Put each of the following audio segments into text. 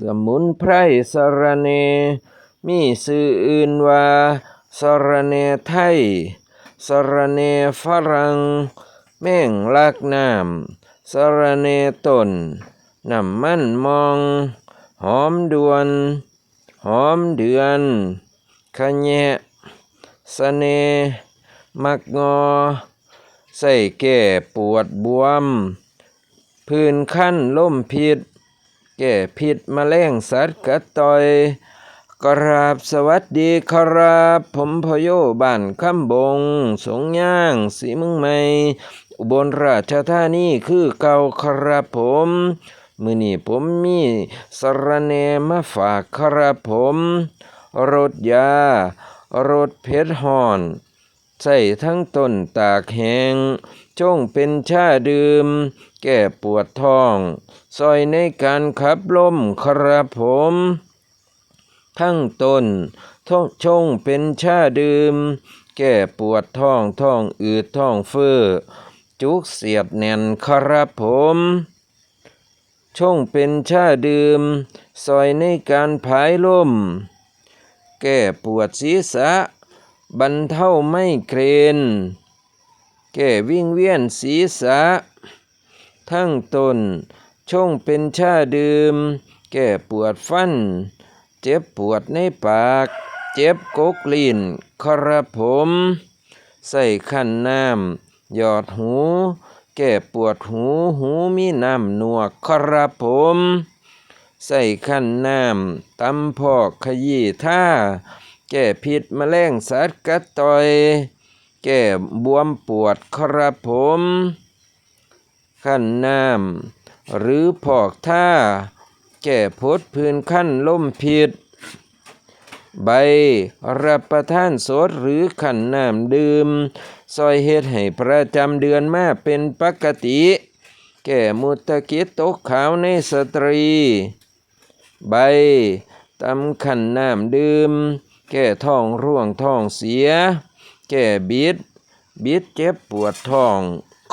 สมุนไพรสะรเน มีชื่ออื่นว่าสะรเนไทยสะรเนฝรั่งแม่งลักน้ำสะรเนตนน้ำมันมอง หอมดวน หอมเดือนขะแยะสเน มักงอ ใส่แก่ปวดบวม พื้นขั้นล่มพิษ แก่พิษแมลงสัตว์กัดต่อย กราบสวัสดีครับ ผมพโยบ้านคำบง สงย่างสีมึงใหม่อุบลราชธานีคือเก่าครับผมมือนี้ผมมีสระแหนมาฝากครับผมรสยารสเผ็ดห่อนใส่ทั้งต้นตากแหงจงเป็นชาดื่ม แก้ปวดท้อง ซอยในการขับลมครับผมทั้งตนท่องชงเป็นชาดื่ม แก้ปวดท้องท้องอืดท้องเฟ้อจุกเสียดแน่นครับผมชงเป็นชาดื่มซอยในการผายลม แก้ปวดศีรษะ บรรเทาไม่เกรน แก้วิ่งเวียนศีรษะ ทั้งต้น ชงเป็นชาดื่ม แก้ปวดฟัน เจ็บปวดในปาก เจ็บกกลิ้นครับผม ใส่ขั้นน้ำหยอดหู แก้ปวดหูหูมีน้ำหนวกครับผมใส่ขั้นน้ำตำพอกขยี้ท่า แก้พิษแมลงสัตว์กัดต่อย แก้บวมปวดครับผม ขั้นน้ำ หรือพอกท่า แก้พดพื้นขั้นล่มพิษใบรับประทานสดหรือขันน้ำดื่มซอยเฮ็ดให้ประจำเดือนมาเป็นปกติ แก้มุตะกิจตกขาวในสตรี ใบตำขันน้ำดื่ม แก้ท้องร่วงท้องเสีย แก้บิด บิดเจ็บปวดท้อง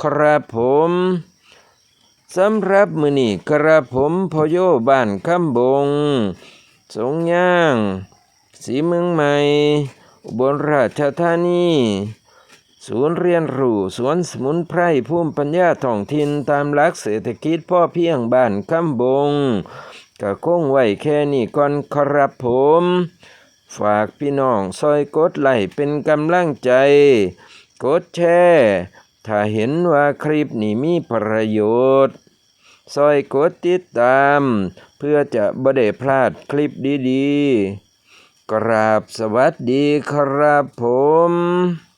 ครับผม สำหรับมือนี้กระผมพโยบ้านคำบง สงย่าง สีเมืองใหม่ อุบลราชธานี ศูนย์เรียนรู้สวนสมุนไพรภูมิปัญญาท้องถิ่นตามหลักเศรษฐกิจพ่อเพียงบ้านคำบงก็คงไว้แค่นี้ก่อนครับผม ฝากพี่น้องซอยกดไลค์เป็นกำลังใจ กดแชร์ ถ้าเห็นว่าคลิปนี้มีประโยชน์ซอยกดติดตาม เพื่อจะบ่ได้พลาดคลิปดีๆ กราบสวัสดีครับผม